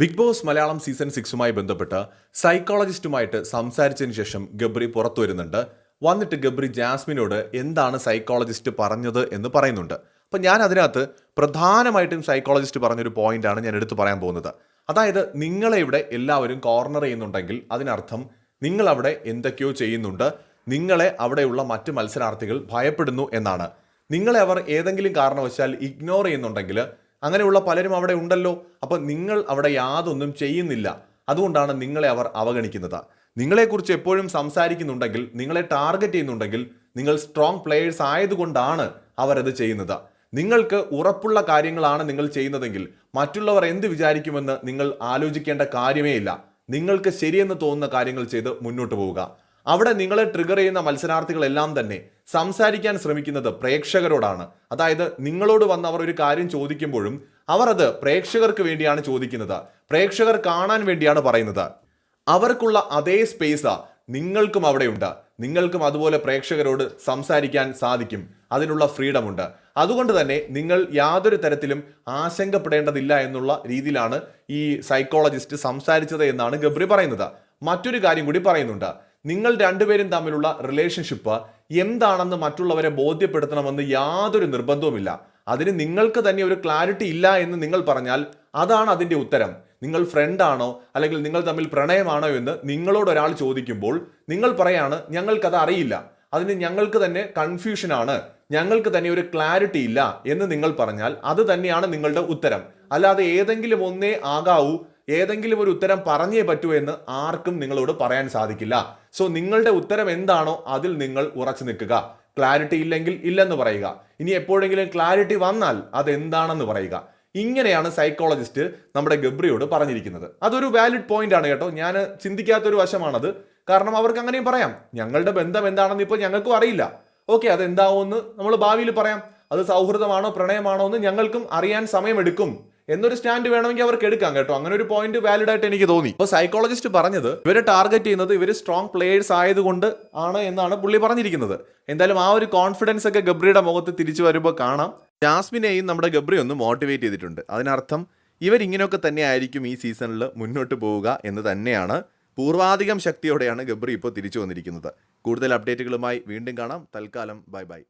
Big boss Malayalam season സിക്സുമായി ബന്ധപ്പെട്ട് സൈക്കോളജിസ്റ്റുമായിട്ട് സംസാരിച്ചതിന് ശേഷം ഗബ്രി പുറത്തു വരുന്നുണ്ട്. വന്നിട്ട് ഗബ്രി ജാസ്മിനോട് എന്താണ് സൈക്കോളജിസ്റ്റ് പറഞ്ഞത് എന്ന് പറയുന്നുണ്ട്. അപ്പം ഞാൻ അതിനകത്ത് പ്രധാനമായിട്ടും സൈക്കോളജിസ്റ്റ് പറഞ്ഞൊരു പോയിന്റാണ് ഞാൻ എടുത്തു പറയാൻ പോകുന്നത്. അതായത് നിങ്ങളെ ഇവിടെ എല്ലാവരും കോർണർ ചെയ്യുന്നുണ്ടെങ്കിൽ അതിനർത്ഥം നിങ്ങൾ അവിടെ എന്തൊക്കെയോ ചെയ്യുന്നുണ്ട്. നിങ്ങളെ അവിടെയുള്ള മറ്റ് മത്സരാർത്ഥികൾ ഭയപ്പെടുന്നു എന്നാണ്. നിങ്ങളെ അവർ ഏതെങ്കിലും കാരണവശാൽ ഇഗ്നോർ ചെയ്യുന്നുണ്ടെങ്കിൽ അങ്ങനെയുള്ള പലരും അവിടെ ഉണ്ടല്ലോ. അപ്പൊ നിങ്ങൾ അവിടെ യാതൊന്നും ചെയ്യുന്നില്ല. അതുകൊണ്ടാണ് നിങ്ങളെ അവർ അവഗണിക്കുന്നത്. നിങ്ങളെക്കുറിച്ച് എപ്പോഴും സംസാരിക്കുന്നുണ്ടെങ്കിൽ നിങ്ങളെ ടാർഗറ്റ് ചെയ്യുന്നുണ്ടെങ്കിൽ നിങ്ങൾ സ്ട്രോങ് പ്ലെയേഴ്സ് ആയതുകൊണ്ടാണ് അവരത് ചെയ്യുന്നത്. നിങ്ങൾക്ക് ഉറപ്പുള്ള കാര്യങ്ങളാണ് നിങ്ങൾ ചെയ്യുന്നതെങ്കിൽ മറ്റുള്ളവർ എന്ത് വിചാരിക്കുമെന്ന് നിങ്ങൾ ആലോചിക്കേണ്ട കാര്യമേ ഇല്ല. നിങ്ങൾക്ക് ശരിയെന്ന് തോന്നുന്ന കാര്യങ്ങൾ ചെയ്ത് മുന്നോട്ട് പോവുക. അവിടെ നിങ്ങളെ ട്രിഗർ ചെയ്യുന്ന മത്സരാർത്ഥികളെല്ലാം തന്നെ സംസാരിക്കാൻ ശ്രമിക്കുന്നത് പ്രേക്ഷകരോടാണ്. അതായത് നിങ്ങളോട് വന്ന് അവർ ഒരു കാര്യം ചോദിക്കുമ്പോഴും അവർ അത് പ്രേക്ഷകർക്ക് വേണ്ടിയാണ് ചോദിക്കുന്നത്. പ്രേക്ഷകർ കാണാൻ വേണ്ടിയാണ് പറയുന്നത്. അവർക്കുള്ള അതേ സ്പേസ് നിങ്ങൾക്കും അവിടെയുണ്ട്. നിങ്ങൾക്കും അതുപോലെ പ്രേക്ഷകരോട് സംസാരിക്കാൻ സാധിക്കും. അതിനുള്ള ഫ്രീഡം ഉണ്ട്. അതുകൊണ്ട് തന്നെ നിങ്ങൾ യാതൊരു തരത്തിലും ആശങ്കപ്പെടേണ്ടതില്ല എന്നുള്ള രീതിയിലാണ് ഈ സൈക്കോളജിസ്റ്റ് സംസാരിച്ചത് എന്നാണ് ഗബ്രി പറയുന്നത്. മറ്റൊരു കാര്യം കൂടി പറയുന്നുണ്ട്. നിങ്ങൾ രണ്ടുപേരും തമ്മിലുള്ള റിലേഷൻഷിപ്പ് എന്താണെന്ന് മറ്റുള്ളവരെ ബോധ്യപ്പെടുത്തണമെന്ന് യാതൊരു നിർബന്ധവുമില്ല. അതിന് നിങ്ങൾക്ക് തന്നെ ഒരു ക്ലാരിറ്റി ഇല്ല എന്ന് നിങ്ങൾ പറഞ്ഞാൽ അതാണ് അതിന്റെ ഉത്തരം. നിങ്ങൾ ഫ്രണ്ടാണോ അല്ലെങ്കിൽ നിങ്ങൾ തമ്മിൽ പ്രണയമാണോ എന്ന് നിങ്ങളോട് ഒരാൾ ചോദിക്കുമ്പോൾ നിങ്ങൾ പറയാണ് ഞങ്ങൾക്കത് അറിയില്ല. അതിന് ഞങ്ങൾക്ക് തന്നെ കൺഫ്യൂഷനാണ് ഞങ്ങൾക്ക് തന്നെ ഒരു ക്ലാരിറ്റി ഇല്ല എന്ന് നിങ്ങൾ പറഞ്ഞാൽ അത് തന്നെയാണ് നിങ്ങളുടെ ഉത്തരം. അല്ലാതെ ഏതെങ്കിലും ഒന്നേ ആകാവൂ ഏതെങ്കിലും ഒരു ഉത്തരം പറഞ്ഞേ പറ്റൂ എന്ന് ആർക്കും നിങ്ങളോട് പറയാൻ സാധിക്കില്ല. സോ നിങ്ങളുടെ ഉത്തരം എന്താണോ അതിൽ നിങ്ങൾ ഉറച്ചു നിൽക്കുക. ക്ലാരിറ്റി ഇല്ലെങ്കിൽ ഇല്ലെന്ന് പറയുക. ഇനി എപ്പോഴെങ്കിലും ക്ലാരിറ്റി വന്നാൽ അത് എന്താണെന്ന് പറയുക. ഇങ്ങനെയാണ് സൈക്കോളജിസ്റ്റ് നമ്മുടെ ഗബ്രിയോട് പറഞ്ഞിരിക്കുന്നത്. അതൊരു വാലിഡ് പോയിന്റ് ആണ് കേട്ടോ. ഞാൻ ചിന്തിക്കാത്തൊരു വശമാണത്. കാരണം അവർക്ക് അങ്ങനെയും പറയാം. ഞങ്ങളുടെ ബന്ധം എന്താണെന്ന് ഇപ്പോൾ ഞങ്ങൾക്കും അറിയില്ല. ഓക്കെ അതെന്താവുമെന്ന് നമ്മൾ ഭാവിയിൽ പറയാം. അത് സൗഹൃദമാണോ പ്രണയമാണോ എന്ന് ഞങ്ങൾക്കും അറിയാൻ സമയമെടുക്കും. എന്നൊരു സ്റ്റാൻഡ് വേണമെങ്കിൽ അവർക്ക് എടുക്കാം കേട്ടോ. അങ്ങനെ ഒരു പോയിന്റ് വാലിഡ് ആയിട്ട് എനിക്ക് തോന്നി. അപ്പോൾ സൈക്കോളജിസ്റ്റ് പറഞ്ഞത് ഇവരെ ടാർഗറ്റ് ചെയ്യുന്നത് ഇവർ സ്ട്രോങ് പ്ലേയേഴ്സ് ആയതുകൊണ്ട് ആണ് എന്നാണ് പുള്ളി പറഞ്ഞിരിക്കുന്നത്. എന്തായാലും ആ ഒരു കോൺഫിഡൻസ് ഒക്കെ ഗബ്രിയുടെ മുഖത്ത് തിരിച്ചു വരുമ്പോൾ കാണാം. ജാസ്മിനെയും നമ്മുടെ ഗബ്രി ഒന്ന് മോട്ടിവേറ്റ് ചെയ്തിട്ടുണ്ട്. അതിനർത്ഥം ഇവരിങ്ങനെയൊക്കെ തന്നെ ആയിരിക്കും ഈ സീസണിൽ മുന്നോട്ട് പോവുക എന്ന് തന്നെയാണ് പൂർവാധികം ശക്തിയോടെയാണ് ഗബ്രി ഇപ്പോൾ തിരിച്ചു വന്നിരിക്കുന്നത്. കൂടുതൽ അപ്ഡേറ്റുകളുമായി വീണ്ടും കാണാം. തൽക്കാലം ബൈ ബൈ